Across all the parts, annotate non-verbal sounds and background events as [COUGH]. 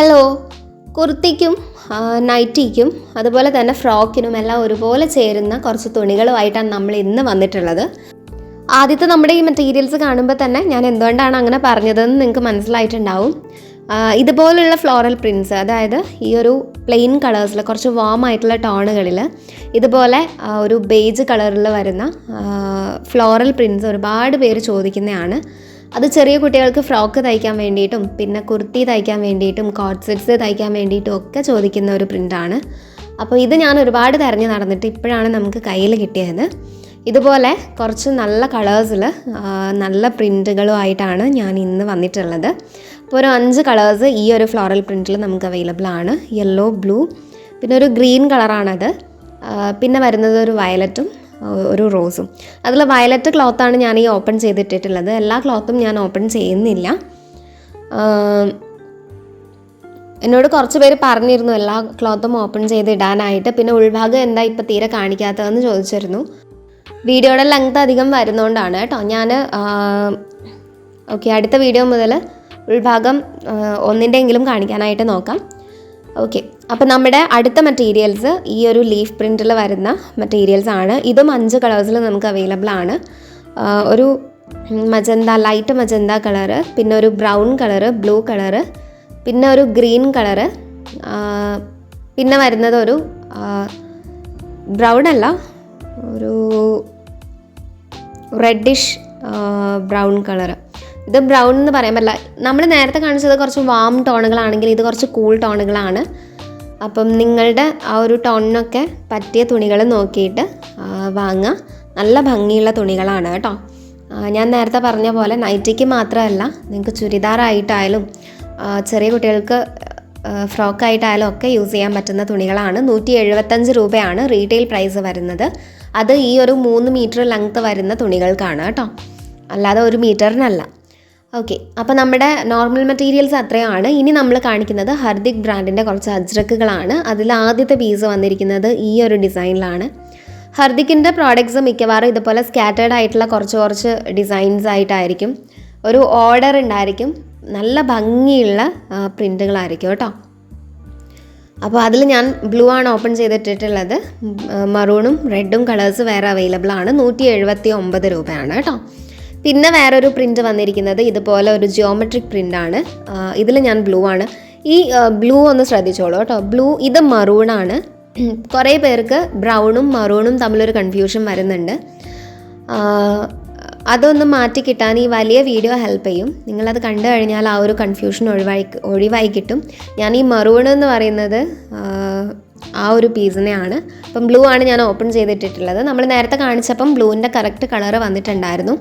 Hello കുർത്തിക്കും നൈറ്റിക്കും അതുപോലെ തന്നെ ഫ്രോക്കിനും എല്ലാം ഒരുപോലെ ചേരുന്ന കുറച്ച് തുണികളുമായിട്ടാണ് നമ്മൾ ഇന്ന് വന്നിട്ടുള്ളത്. ആദ്യത്തെ നമ്മുടെ ഈ മെറ്റീരിയൽസ് കാണുമ്പോൾ തന്നെ ഞാൻ എന്തുകൊണ്ടാണ് അങ്ങനെ പറഞ്ഞതെന്ന് നിങ്ങൾക്ക് മനസ്സിലായിട്ടുണ്ടാവും. ഇതുപോലുള്ള ഫ്ലോറൽ പ്രിൻസ് അതായത് ഈ ഒരു പ്ലെയിൻ കളേഴ്സിൽ കുറച്ച് വാം ആയിട്ടുള്ള ടോണുകളിൽ ഇതുപോലെ ഒരു ബേജ് കളറിൽ വരുന്ന ഫ്ലോറൽ പ്രിൻസ് ഒരുപാട് പേര് ചോദിക്കുന്നതാണ്. അത് ചെറിയ കുട്ടികൾക്ക് ഫ്രോക്ക് തയ്ക്കാൻ വേണ്ടിയിട്ടും പിന്നെ കുർത്തി തയ്ക്കാൻ വേണ്ടിയിട്ടും കോട്ട് സെറ്റ്സ് തയ്ക്കാൻ വേണ്ടിയിട്ടും ഒക്കെ ചോദിക്കുന്ന ഒരു പ്രിന്റാണ് അപ്പോൾ ഇത് ഞാൻ ഒരുപാട് തിരഞ്ഞ് നടന്നിട്ട് ഇപ്പോഴാണ് നമുക്ക് കയ്യിൽ കിട്ടിയത്. ഇതുപോലെ കുറച്ച് നല്ല കളേഴ്സിൽ നല്ല പ്രിന്റുകളുമായിട്ടാണ് ഞാൻ ഇന്ന് വന്നിട്ടുള്ളത്. അപ്പോൾ ഒരു അഞ്ച് കളേഴ്സ് ഈ ഒരു ഫ്ലോറൽ പ്രിന്റിൽ നമുക്ക് അവൈലബിൾ ആണ്. യെല്ലോ ബ്ലൂ പിന്നെ ഒരു ഗ്രീൻ കളറാണത്. പിന്നെ വരുന്നത് ഒരു വയലറ്റും ഒരു റോസും. അതിൽ വയലറ്റ് ക്ലോത്താണ് ഞാൻ ഈ ഓപ്പൺ ചെയ്തിട്ടിട്ടുള്ളത്. എല്ലാ ക്ലോത്തും ഞാൻ ഓപ്പൺ ചെയ്യുന്നില്ല. എന്നോട് കുറച്ച് പേര് പറഞ്ഞിരുന്നു എല്ലാ ക്ലോത്തും ഓപ്പൺ ചെയ്ത് ഇടാനായിട്ട്. പിന്നെ ഉൾഭാഗം എന്താ ഇപ്പം തീരെ കാണിക്കാത്തതെന്ന് ചോദിച്ചിരുന്നു. വീഡിയോയുടെ ലെങ്ത് അധികം വരുന്നതുകൊണ്ടാണ് കേട്ടോ. ഞാൻ ഓക്കെ അടുത്ത വീഡിയോ മുതൽ ഉൾഭാഗം ഒന്നിന്റെ എങ്കിലും കാണിക്കാനായിട്ട് നോക്കാം. ഓക്കെ അപ്പോൾ നമ്മുടെ അടുത്ത മെറ്റീരിയൽസ് ഈ ഒരു ലീഫ് പ്രിന്റിൽ വരുന്ന മെറ്റീരിയൽസ് ആണ്. ഇതും അഞ്ച് കളേഴ്സിൽ നമുക്ക് അവൈലബിൾ ആണ്. ഒരു മജന്ത ലൈറ്റ് മജന്ത കളറ് പിന്നെ ഒരു ബ്രൗൺ കളറ് ബ്ലൂ കളറ് പിന്നെ ഒരു ഗ്രീൻ കളറ് പിന്നെ വരുന്നത് ഒരു ബ്രൗൺ അല്ല ഒരു റെഡിഷ് ബ്രൗൺ കളർ ഇത് ബ്രൗൺ എന്ന് പറയാൻ പറ്റില്ല. നമ്മൾ നേരത്തെ കാണിച്ചത് കുറച്ച് വാം ടോണുകളാണെങ്കിൽ ഇത് കുറച്ച് കൂൾ ടോണുകളാണ് അപ്പം നിങ്ങളുടെ ആ ഒരു ടോണിനൊക്കെ പറ്റിയ തുണികൾ നോക്കിയിട്ട് വാങ്ങുക. നല്ല ഭംഗിയുള്ള തുണികളാണ് കേട്ടോ. ഞാൻ നേരത്തെ പറഞ്ഞ പോലെ നൈറ്റിക്ക് മാത്രമല്ല നിങ്ങൾക്ക് ചുരിദാറായിട്ടായാലും ചെറിയ കുട്ടികൾക്ക് ഫ്രോക്കായിട്ടായാലും ഒക്കെ യൂസ് ചെയ്യാൻ പറ്റുന്ന തുണികളാണ്. നൂറ്റി എഴുപത്തഞ്ച് രൂപയാണ് റീറ്റെയിൽ പ്രൈസ് വരുന്നത്. അത് ഈ ഒരു മൂന്ന് മീറ്റർ ലെങ്ത്ത് വരുന്ന തുണികൾക്കാണ് കേട്ടോ. അല്ലാതെ ഒരു മീറ്ററിനല്ല ഓക്കെ അപ്പോൾ നമ്മുടെ നോർമൽ മെറ്റീരിയൽസ് അത്രയാണ്. ഇനി നമ്മൾ കാണിക്കുന്നത് ഹർദിക് ബ്രാൻഡിന്റെ കുറച്ച് അജ്രക്കുകളാണ്. അതിൽ ആദ്യത്തെ പീസ് വന്നിരിക്കുന്നത് ഈ ഒരു ഡിസൈനിലാണ് ഹർദിക്കിന്റെ പ്രോഡക്ട്സ് മിക്കവാറും ഇതുപോലെ സ്കാറ്റേഡ് ആയിട്ടുള്ള കുറച്ച് കുറച്ച് ഡിസൈൻസ് ആയിട്ടായിരിക്കും. ഒരു ഓർഡർ ഉണ്ടായിരിക്കും. നല്ല ഭംഗിയുള്ള പ്രിന്റുകളായിരിക്കും കേട്ടോ. അപ്പോൾ അതിൽ ഞാൻ ബ്ലൂ ആണ് ഓപ്പൺ ചെയ്തിട്ടിട്ടുള്ളത്. മറൂണും റെഡും കളേഴ്സ് വേറെ അവൈലബിൾ ആണ്. നൂറ്റി എഴുപത്തി ഒമ്പത് രൂപയാണ് കേട്ടോ. പിന്നെ വേറൊരു പ്രിന്റ് വന്നിരിക്കുന്നത് ഇതുപോലെ ഒരു ജിയോമെട്രിക് പ്രിന്റാണ് ഇതിൽ ഞാൻ ബ്ലൂ ആണ്. ഈ ബ്ലൂ ഒന്ന് ശ്രദ്ധിച്ചോളൂ കേട്ടോ. ബ്ലൂ ഇത് മറൂണാണ് [CLEARS THROAT] കുറേ പേർക്ക് ബ്രൗണും മറൂണും തമ്മിലൊരു കൺഫ്യൂഷൻ വരുന്നുണ്ട്. അതൊന്ന് മാറ്റി കിട്ടാൻ ഈ വലിയ വീഡിയോ ഹെൽപ്പ് ചെയ്യും. നിങ്ങളത് കണ്ടു കഴിഞ്ഞാൽ ആ ഒരു കൺഫ്യൂഷൻ ഒഴിവായി ഒഴിവായി കിട്ടും. ഞാൻ ഈ മറൂൺ എന്ന് പറയുന്നത് ആ ഒരു പീസിനെയാണ് അപ്പം ബ്ലൂ ആണ് ഞാൻ ഓപ്പൺ ചെയ്തിട്ടിട്ടുള്ളത്. നമ്മൾ നേരത്തെ കാണിച്ചപ്പം ബ്ലൂവിന്റെ കറക്റ്റ് കളർ വന്നിട്ടുണ്ടായിരുന്നു.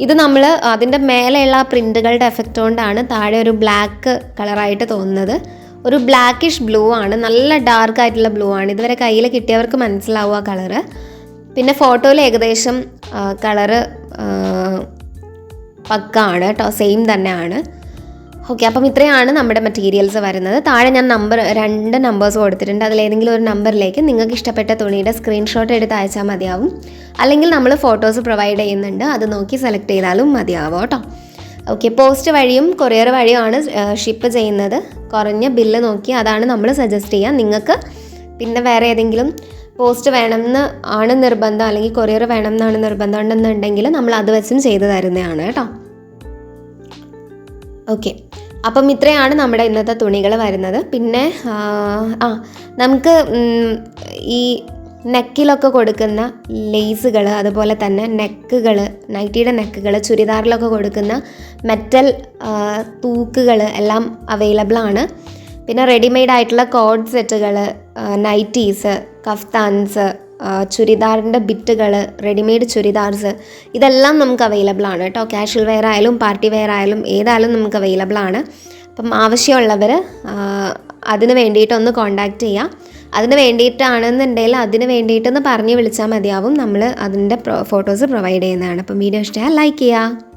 ഇത് നമ്മൾ അതിന്റെ മേലെയുള്ള പ്രിന്റുകളുടെ എഫക്റ്റ് കൊണ്ടാണ് താഴെ ഒരു ബ്ലാക്ക് കളറായിട്ട് തോന്നുന്നത്. ഒരു ബ്ലാക്കിഷ് ബ്ലൂ ആണ്. നല്ല ഡാർക്ക് ആയിട്ടുള്ള ബ്ലൂ ആണ്. ഇതുവരെ കയ്യിൽ കിട്ടിയവർക്ക് മനസ്സിലാവും ആ കളറ് പിന്നെ ഫോട്ടോയിൽ ഏകദേശം കളറ് പക്ക ആണ് കേട്ടോ. സെയിം തന്നെയാണ്. ഓക്കെ അപ്പം ഇത്രയാണ് നമ്മുടെ മെറ്റീരിയൽസ് വരുന്നത്. താഴെ ഞാൻ നമ്പർ രണ്ട് നമ്പേഴ്സ് കൊടുത്തിട്ടുണ്ട്. അതിലേതെങ്കിലും ഒരു നമ്പറിലേക്ക് നിങ്ങൾക്ക് ഇഷ്ടപ്പെട്ട തുണിയുടെ സ്ക്രീൻഷോട്ട് എടുത്ത് അയച്ചാൽ മതിയാവും. അല്ലെങ്കിൽ നമ്മൾ ഫോട്ടോസ് പ്രൊവൈഡ് ചെയ്യുന്നുണ്ട്. അത് നോക്കി സെലക്ട് ചെയ്താലും മതിയാവും കേട്ടോ. ഓക്കെ പോസ്റ്റ് വഴിയും കൊറിയർ വഴിയുമാണ് ഷിപ്പ് ചെയ്യുന്നത്. കുറഞ്ഞ ബില്ല് നോക്കി അതാണ് നമ്മൾ സജസ്റ്റ് ചെയ്യുക നിങ്ങൾക്ക് പിന്നെ വേറെ ഏതെങ്കിലും പോസ്റ്റ് വേണമെന്ന് ആണ് നിർബന്ധം അല്ലെങ്കിൽ കൊറിയർ വേണം എന്നാണ് നിർബന്ധം ഉണ്ടെന്നുണ്ടെങ്കിൽ നമ്മൾ അത് വെച്ചും ചെയ്തു തരുന്നതാണ് കേട്ടോ. ഓക്കെ അപ്പം ഇത്രയാണ് നമ്മുടെ ഇന്നത്തെ തുണികൾ വരുന്നത്. പിന്നെ ആ, നമുക്ക് ഈ നെക്കിലൊക്കെ കൊടുക്കുന്ന ലേസുകൾ അതുപോലെ തന്നെ നെക്കുകൾ നൈറ്റിയുടെ നെക്കുകൾ ചുരിദാറിലൊക്കെ കൊടുക്കുന്ന മെറ്റൽ തൂക്കുകൾ എല്ലാം അവൈലബിൾ ആണ്. പിന്നെ റെഡിമെയ്ഡ് ആയിട്ടുള്ള കോഡ് സെറ്റുകൾ നൈറ്റീസ് കഫ്താൻസ് ചുരിദാറിന്റെ ബിറ്റുകൾ റെഡിമെയ്ഡ് ചുരിദാർസ് ഇതെല്ലാം നമുക്ക് അവൈലബിൾ ആണ് കേട്ടോ. കാഷ്വൽ വെയർ ആയാലും പാർട്ടി വെയർ ആയാലും ഏതായാലും നമുക്ക് അവൈലബിൾ ആണ്. അപ്പം ആവശ്യമുള്ളവർ അതിന് വേണ്ടിയിട്ടൊന്ന് കോണ്ടാക്ട് ചെയ്യാം. അതിന് വേണ്ടിയിട്ടാണെന്നുണ്ടെങ്കിൽ അതിന് വേണ്ടിയിട്ടൊന്ന് പറഞ്ഞ് വിളിച്ചാൽ മതിയാവും. നമ്മൾ അതിന്റെ ഫോട്ടോസ് പ്രൊവൈഡ് ചെയ്യുന്നതാണ്. അപ്പം വീഡിയോ ഇഷ്ടമായാൽ ലൈക്ക് ചെയ്യുക